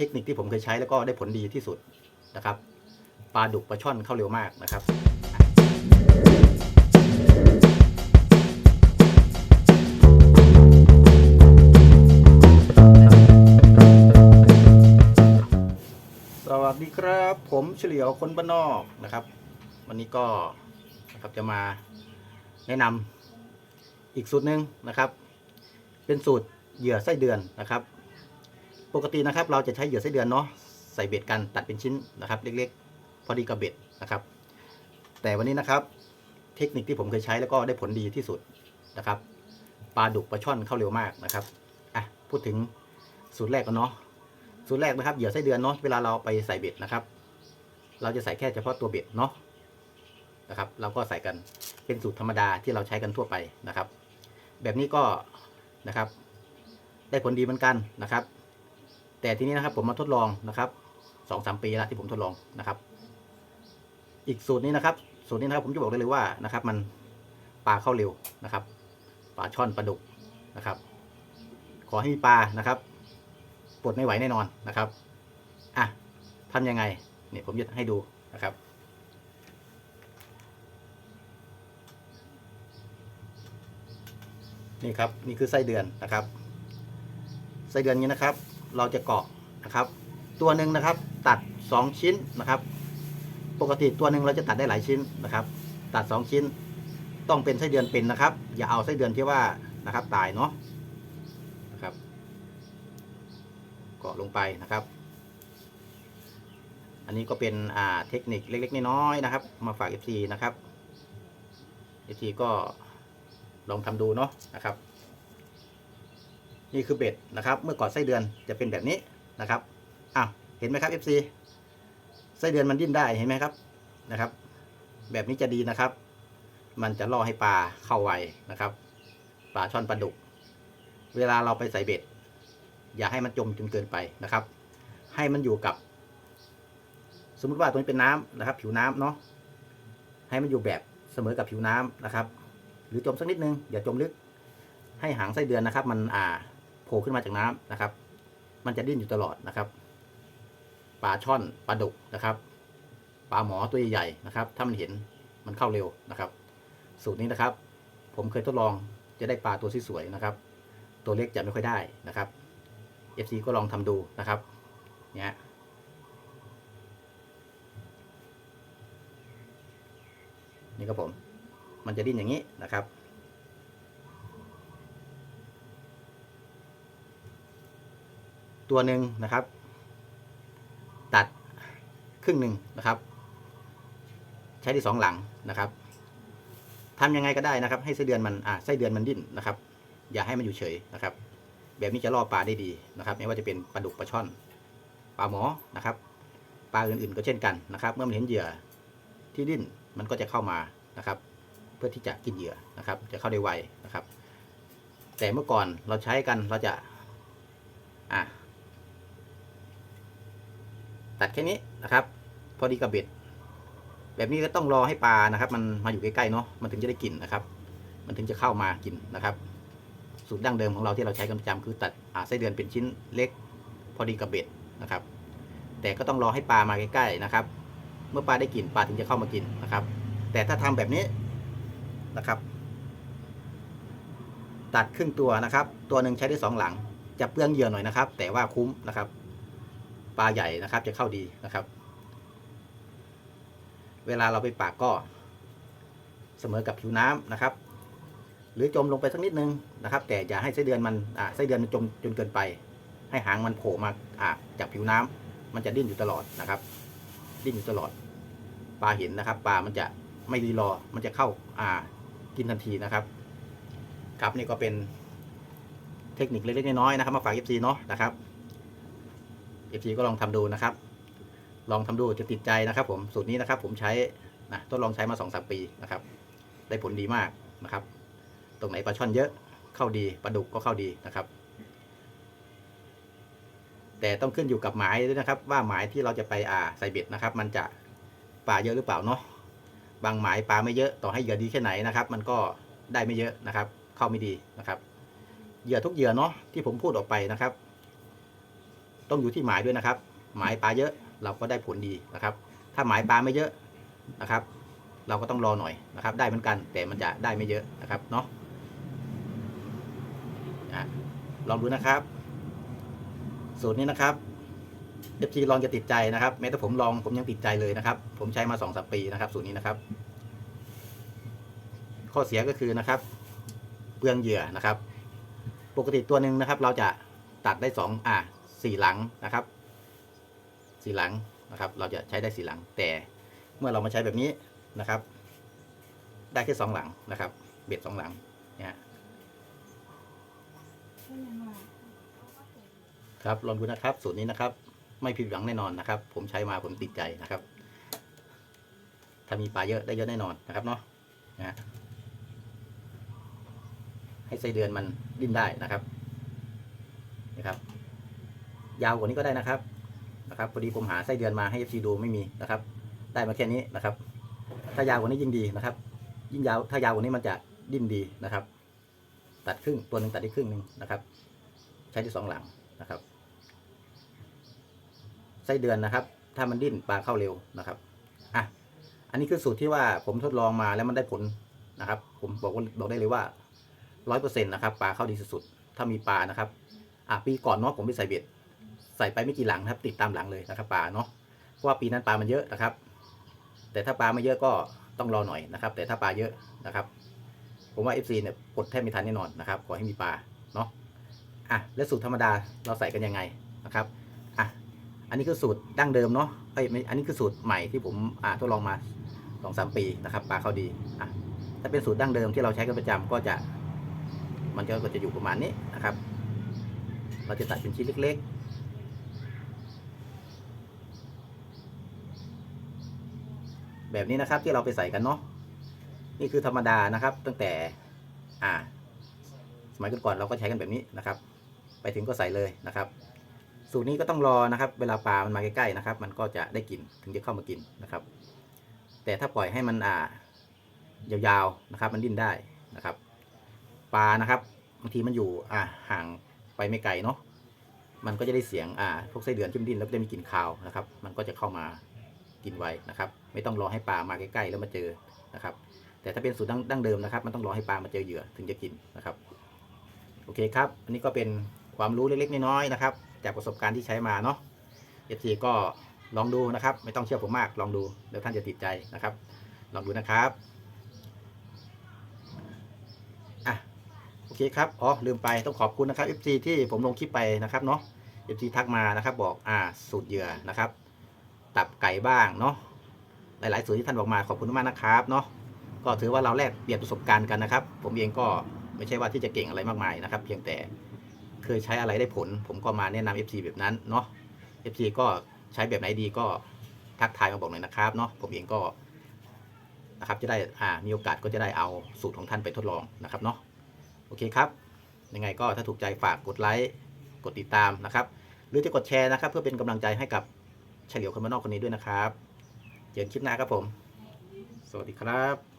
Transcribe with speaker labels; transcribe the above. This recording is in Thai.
Speaker 1: เทคนิคที่ผมเคยใช้แล้วก็ได้ผลดีที่สุดนะครับปลาดุกปลาช่อนเข้าเร็วมากนะครับ สวัสดีครับผมเฉลียวคนบ้านนอกนะครับ วันนี้ก็นะครับจะมาแนะนำอีกสูตรหนึ่งนะครับ เป็นสูตรเหยื่อไส้เดือนนะครับ ปกตินะครับ เราจะใช้เหยื่อไส้เดือนเนาะใส่เบ็ดกันตัดเป็นชิ้นนะครับ เล็กๆ พอดีกับเบ็ดนะครับ แต่วันนี้นะครับ เทคนิคที่ผมเคยใช้แล้วก็ได้ผลดีที่สุดนะครับปลาดุกปลาช่อนเข้าเร็วมากนะครับอะพูดถึงสูตรแรกกันเนาะสูตรแรกนะครับเหยื่อไส้เดือนเนาะเวลาเราไปใส่เบ็ดนะครับ เราจะใส่แค่เฉพาะตัวเบ็ดเนาะนะครับเราก็ใส่กันเป็นสูตรธรรมดาที่เราใช้กันทั่วไปนะครับ แบบนี้ก็นะครับ ได้ผลดีเหมือนกันนะครับ แต่ทีนี้นะครับผมมาทดลองนะครับสองสามปีแล้วที่ผมทดลองนะครับ อีกสูตรนี้นะครับ สูตรนี้นะครับผมจะบอกได้เลยว่านะครับ มันปลาเข้าเร็วนะครับปลาช่อนปลาดุกนะครับ ขอให้มีปลานะครับปลดไม่ไหวแน่นอนนะครับอะทำยังไงเนี่ยผมจะให้ดูนะครับนี่ครับนี่คือไส้เดือนนะครับ ไส้เดือนนี้นะครับ เราจะเกาะนะครับ ตัวหนึ่งนะครับ ตัด 2 ชิ้นนะครับ ปกติตัวหนึ่งเราจะตัดได้หลายชิ้นนะครับ ตัด 2 ชิ้น ต้องเป็นไส้เดือนเป็นนะครับ อย่าเอาไส้เดือนที่ว่านะครับ ตายเนาะนะครับ เกาะลงไปนะครับ อันนี้ก็เป็นอ่าเทคนิคเล็ก ๆน้อยๆนะครับ มาฝาก FC นะครับ FC ก็ลองทำดูเนาะนะครับ นี่คือเบ็ดนะครับ เมื่อก่อนไส้เดือนจะเป็นแบบนี้นะครับอ้าวเห็นไหมครับ FC ไส้เดือนมันดิ้นได้เห็นไหมครับนะครับ แบบนี้จะดีนะครับ มันจะล่อให้ปลาเข้าไวนะครับปลาช่อนปลาดุก เวลาเราไปใส่เบ็ด อย่าให้มันจมจนเกินไปนะครับ ให้มันอยู่กับ สมมุติว่าตรงนี้เป็นน้ำนะครับ ผิวน้ำเนาะให้มันอยู่แบบเสมอกับผิวน้ำนะครับ หรือจมสักนิดนึงอย่าจมลึกให้หางไส้เดือนนะครับ มันอ่า โผล่ขึ้นมาจากน้ำนะครับ มันจะดิ้นอยู่ตลอดนะครับปลาช่อนปลาดุกนะครับปลาหมอตัวใหญ่ๆนะครับ ถ้ามันเห็นมันเข้าเร็วนะครับ สูตรนี้นะครับ ผมเคยทดลองจะได้ปลาตัวสวยๆนะครับ ตัวเล็กจะไม่ค่อยได้นะครับ FC ก็ลองทำดูนะครับเนี่ยนี่ครับผม มันจะดิ้นอย่างนี้นะครับ ตัวหนึ่งนะครับ ตัดครึ่งหนึ่งนะครับ ใช้ที่สองหลังนะครับทำยังไงก็ได้นะครับ ให้ไส้เดือนมันอ่าไส้เดือนมันดิ้นนะครับ อย่าให้มันอยู่เฉยนะครับ แบบนี้จะล่อปลาได้ดีนะครับ ไม่ว่าจะเป็นปลาดุกปลาช่อนปลาหมอนะครับปลาอื่นๆก็เช่นกันนะครับ เมื่อมันเห็นเหยื่อที่ดิ้นมันก็จะเข้ามานะครับ เพื่อที่จะกินเหยื่อนะครับ จะเข้าได้ไวนะครับ แต่เมื่อก่อนเราใช้กันเราจะอะ ตัดแค่นี้นะครับ พอดีกับเบ็ด แบบนี้ก็ต้องรอให้ปลานะครับ มันมาอยู่ใกล้ๆเนาะมันถึงจะได้กลิ่นนะครับ มันถึงจะเข้ามากินนะครับ สูตรดั้งเดิมของเราที่เราใช้กันประจำคือตัดอ่าไส้เดือนเป็นชิ้นเล็ก พอดีกับเบ็ดนะครับ แต่ก็ต้องรอให้ปลามาใกล้ๆนะครับ เมื่อปลาได้กลิ่นปลาถึงจะเข้ามากินนะครับ แต่ถ้าทำแบบนี้นะครับ ตัดครึ่งตัวนะครับ ตัวหนึ่งใช้ได้สองหลังจะเปลืองเหยื่อหน่อยนะครับ แต่ว่าคุ้มนะครับ ปลาใหญ่นะครับ จะเข้าดีนะครับ เวลาเราไปปากก็ เสมอกับผิวน้ำนะครับ หรือจมลงไปสักนิดนึงนะครับ แต่อย่าให้ไส้เดือนมันอ่าไส้เดือนมันจมจนเกินไป ให้หางมันโผล่มาอ่าจากผิวน้ำมันจะดิ้นอยู่ตลอดนะครับ ดิ้นอยู่ตลอด ปลาเห็นนะครับ ปลามันจะไม่รีรอ มันจะเข้าอ่ากินทันทีนะครับ ครับนี่ก็เป็นเทคนิคเล็กๆน้อยๆนะครับ มาฝาก FC เนาะนะครับ FC ก็ลองทำดูนะครับ ลองทำดูจะติดใจนะครับ ผมสูตรนี้นะครับ ผมใช้นะทดลองใช้มาสองสามปีนะครับ ได้ผลดีมากนะครับ ตรงไหนปลาช่อนเยอะเข้าดีปลาดุกก็เข้าดีนะครับ แต่ต้องขึ้นอยู่กับหมายด้วยนะครับ ว่าหมายที่เราจะไปอ่าใส่เบ็ดนะครับ มันจะปลาเยอะหรือเปล่าเนาะบางหมายปลาไม่เยอะต่อให้เหยื่อดีแค่ไหนนะครับ มันก็ได้ไม่เยอะนะครับ เข้าไม่ดีนะครับเหยื่อทุกเหยื่อเนาะที่ผมพูดออกไปนะครับ ต้องอยู่ที่หมายด้วยนะครับ หมายปลาเยอะเราก็ได้ผลดีนะครับ ถ้าหมายปลาไม่เยอะนะครับ เราก็ต้องรอหน่อยนะครับ ได้เหมือนกันแต่มันจะได้ไม่เยอะนะครับเนาะลองดูนะครับสูตรนี้นะครับเอฟซีลองจะติดใจนะครับ แม้แต่ผมลองผมยังติดใจเลยนะครับ ผมใช้มาสองสามปีนะครับ สูตรนี้นะครับ ข้อเสียก็คือนะครับ เปลืองเหยื่อนะครับ ปกติตัวหนึ่งนะครับ เราจะตัดได้สองอ่า สี่หลังนะครับสี่หลังนะครับ เราจะใช้ได้สี่หลัง แต่เมื่อเรามาใช้แบบนี้นะครับ ได้แค่สองหลังนะครับ เบ็ดสองหลังเนี่ยครับลองดูนะครับ สูตรนี้นะครับ ไม่ผิดหวังแน่นอนนะครับ ผมใช้มาผมติดใจนะครับ ถ้ามีปลาเยอะได้เยอะแน่นอนนะครับเนาะนะให้ไส้เดือนมันดิ้นได้นะครับนะครับ ยาวกว่านี้ก็ได้นะครับนะครับพอดีผมหาไส้เดือนมาให้เอฟซีดูไม่มีนะครับ ได้มาแค่นี้นะครับ ถ้ายาวกว่านี้ยิ่งดีนะครับ ยิ่งยาวถ้ายาวกว่านี้มันจะดิ้นดีนะครับ ตัดครึ่งตัวหนึ่งตัดได้ครึ่งหนึ่งนะครับ ใช้ที่สองหลังนะครับไส้เดือนนะครับ ถ้ามันดิ้นปลาเข้าเร็วนะครับอะอันนี้คือสูตรที่ว่าผมทดลองมาแล้วมันได้ผลนะครับ ผมบอกว่าบอกได้เลยว่าร้อยเปอร์เซ็นต์นะครับปลาเข้าดีสุดๆถ้ามีปลานะครับอะปีก่อนเนาะผมไปใส่เบ็ด ใส่ไปไม่กี่หลังนะครับ ติดตามหลังเลยนะครับปลาเนาะเพราะว่าปีนั้นปลามันเยอะนะครับ แต่ถ้าปลาไม่เยอะก็ต้องรอหน่อยนะครับ แต่ถ้าปลาเยอะนะครับ ผมว่า FC เนี่ยกดแทบไม่ทันแน่นอนนะครับขอให้มีปลาเนาะอะแล้วสูตรธรรมดาเราใส่กันยังไงนะครับอะอันนี้คือสูตรดั้งเดิมเนาะเอ้ยไม่อันนี้คือสูตรใหม่ที่ผมอ่าทดลองมาสองสามปีนะครับปลาเข้าดีอะถ้าเป็นสูตรดั้งเดิมที่เราใช้กันประจำก็จะ มันก็จะอยู่ประมาณนี้นะครับ เราจะตัดเป็นชิ้นเล็ก ๆ แบบนี้นะครับที่เราไปใส่กันเนาะนี่คือธรรมดานะครับ ตั้งแต่อ่า สมัยก่อนเราก็ใช้กันแบบนี้นะครับ ไปถึงก็ใส่เลยนะครับ สูตรนี้ก็ต้องรอนะครับ เวลาปลามันมาใกล้ๆนะครับ มันก็จะได้กลิ่นถึงจะเข้ามากินนะครับ แต่ถ้าปล่อยให้มันอ่ายาวๆนะครับ มันดิ้นได้นะครับ ปลานะครับบางทีมันอยู่อ่าห่างไปไม่ไกลเนาะมันก็จะได้เสียงอ่าพวกไส้เดือนจิ้มดิ้นแล้วก็จะมีกลิ่นคาวนะครับ มันก็จะเข้ามา กินไวนะครับ ไม่ต้องรอให้ปลามาใกล้ๆแล้วมาเจอนะครับ แต่ถ้าเป็นสูตรดั้งเดิมนะครับ มันต้องรอให้ปลามาเจอเหยื่อถึงจะกินนะครับ โอเคครับ อันนี้ก็เป็นความรู้เล็กๆน้อยๆนะครับ จากประสบการณ์ที่ใช้มาเนาะเอฟซีก็ลองดูนะครับ ไม่ต้องเชื่อผมมากลองดูเดี๋ยวท่านจะติดใจนะครับ ลองดูนะครับอะโอเคครับอ๋อลืมไปต้องขอบคุณนะครับ FC ที่ผมลงคลิปไปนะครับเนาะ FC ทักมานะครับ บอกอ่าสูตรเหยื่อนะครับ ตับไก่บ้างเนาะหลายๆสูตรที่ท่านบอกมาขอบคุณมากนะครับเนาะก็ถือว่าเราแลกเปลี่ยนประสบการณ์กันนะครับ ผมเองก็ไม่ใช่ว่าที่จะเก่งอะไรมากมายนะครับ เพียงแต่เคยใช้อะไรได้ผล ผมก็มาแนะนำ FC แบบนั้นเนาะ FC ก็ใช้แบบไหนดีก็ทักทายมาบอกหน่อยนะครับเนาะผมเองก็นะครับจะได้อ่ามีโอกาสก็จะได้เอาสูตรของท่านไปทดลองนะครับเนาะโอเคครับ ยังไงก็ถ้าถูกใจฝากกดไลค์กดติดตามนะครับ หรือจะกดแชร์นะครับ เพื่อเป็นกำลังใจให้กับ เฉลียวคนมานอกคนนี้ด้วยนะครับ เจอกันคลิปหน้าครับผม สวัสดีครับ